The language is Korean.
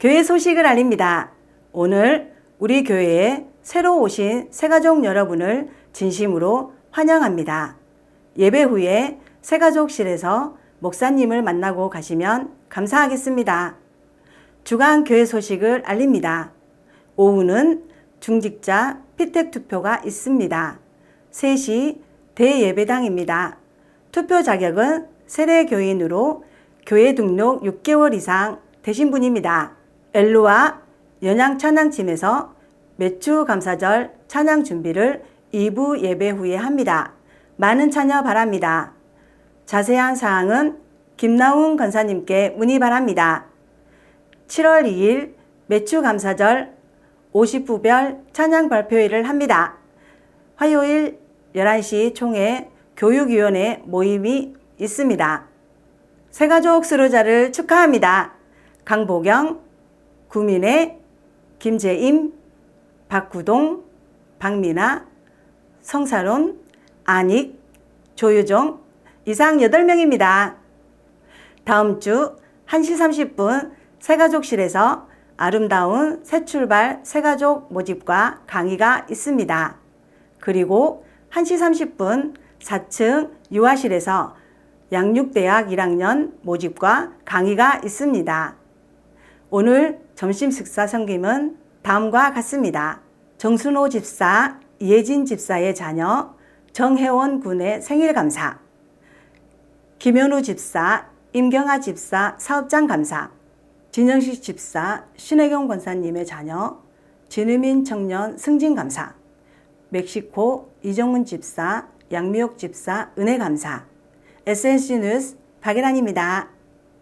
교회 소식을 알립니다. 오늘 우리 교회에 새로 오신 새가족 여러분을 진심으로 환영합니다. 예배 후에 새가족실에서 목사님을 만나고 가시면 감사하겠습니다. 주간 교회 소식을 알립니다. 오후는 중직자 피택 투표가 있습니다. 3시 대예배당입니다. 투표 자격은 세례교인으로 교회 등록 6개월 이상 되신 분입니다. 엘루와 연양 찬양 팀에서 매주 감사절 찬양 준비를 2부 예배 후에 합니다. 많은 참여 바랍니다. 자세한 사항은 김나훈 권사님께 문의 바랍니다. 7월 2일 매주 감사절 50부별 찬양 발표회를 합니다. 화요일 11시 총회 교육위원회 모임이 있습니다. 새가족 수로자를 축하합니다. 강보경, 구민혜, 김재임, 박구동, 박민아, 성사론, 안익, 조유정 이상 8명입니다. 다음 주 1시 30분 새가족실에서 아름다운 새 출발 새가족 모집과 강의가 있습니다. 그리고 1시 30분 4층 유아실에서 양육대학 1학년 모집과 강의가 있습니다. 오늘 점심 식사 섬김은 다음과 같습니다. 정순호 집사, 이혜진 집사의 자녀, 정혜원 군의 생일 감사, 김현우 집사, 임경아 집사 사업장 감사, 진영식 집사, 신혜경 권사님의 자녀, 진우민 청년 승진 감사, 멕시코 이정문 집사, 양미옥 집사 은혜 감사, SNC 뉴스 박예란입니다.